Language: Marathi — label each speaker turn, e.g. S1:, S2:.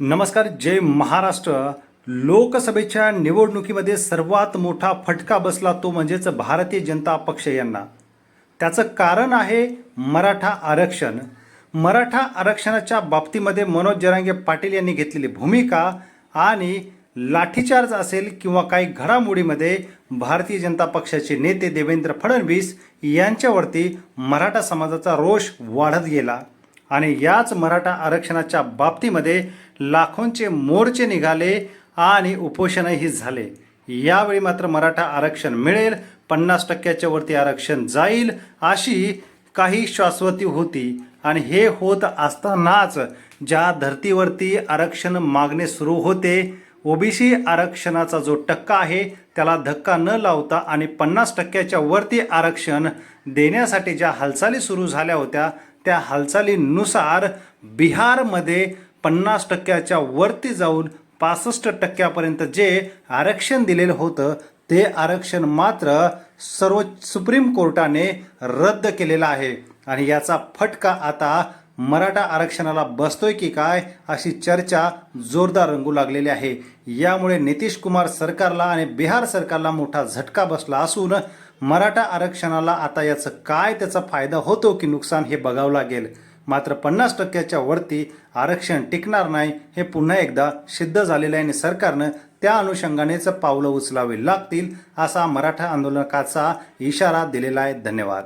S1: नमस्कार जय महाराष्ट्र. लोकसभेच्या निवडणुकीमध्ये सर्वात मोठा फटका बसला तो म्हणजेच भारतीय जनता पक्ष यांना. त्याचं कारण आहे मराठा आरक्षण. मराठा आरक्षणाच्या बाबतीमध्ये मनोज जरांगे पाटील यांनी घेतलेली भूमिका आणि लाठीचार्ज असेल किंवा काही घडामोडीमध्ये भारतीय जनता पक्षाचे नेते देवेंद्र फडणवीस यांच्यावरती मराठा समाजाचा रोष वाढत गेला. आणि याच मराठा आरक्षणाच्या बाबतीमध्ये लाखोंचे मोर्चे निघाले आणि उपोषणही झाले. यावेळी मात्र मराठा आरक्षण मिळेल पन्नास टक्क्याच्या वरती आरक्षण जाईल अशी काही शाश्वती होती. आणि हे होत असतानाच ज्या धर्तीवरती आरक्षण मागणे सुरू होते ओबीसी आरक्षणाचा जो टक्का आहे त्याला धक्का न लावता आणि पन्नास टक्क्याच्या वरती आरक्षण देण्यासाठी ज्या हालचाली सुरू झाल्या होत्या त्या हालचालीनुसार बिहारमध्ये पन्नास टक्क्याच्या वरती जाऊन पासष्ट टक्क्यापर्यंत जे आरक्षण दिलेलं होतं ते आरक्षण मात्र सर्वोच्च सुप्रीम कोर्टाने रद्द केलेलं आहे. आणि याचा फटका आता मराठा आरक्षणाला बसतोय की काय अशी चर्चा जोरदार रंगू लागलेली आहे. यामुळे नितीश कुमार सरकारला आणि बिहार सरकारला मोठा झटका बसला असून मराठा आरक्षणाला आता याचं काय त्याचा फायदा होतो की नुकसान हे बघावं लागेल? मात्र पन्नास टक्क्याच्या वरती आरक्षण टिकणार नाही हे पुन्हा एकदा सिद्ध झालेलं आहे आणि सरकारनं त्या अनुषंगानेच पावलं उचलावी लागतील असा मराठा आंदोलकाचा इशारा दिलेला आहे. धन्यवाद.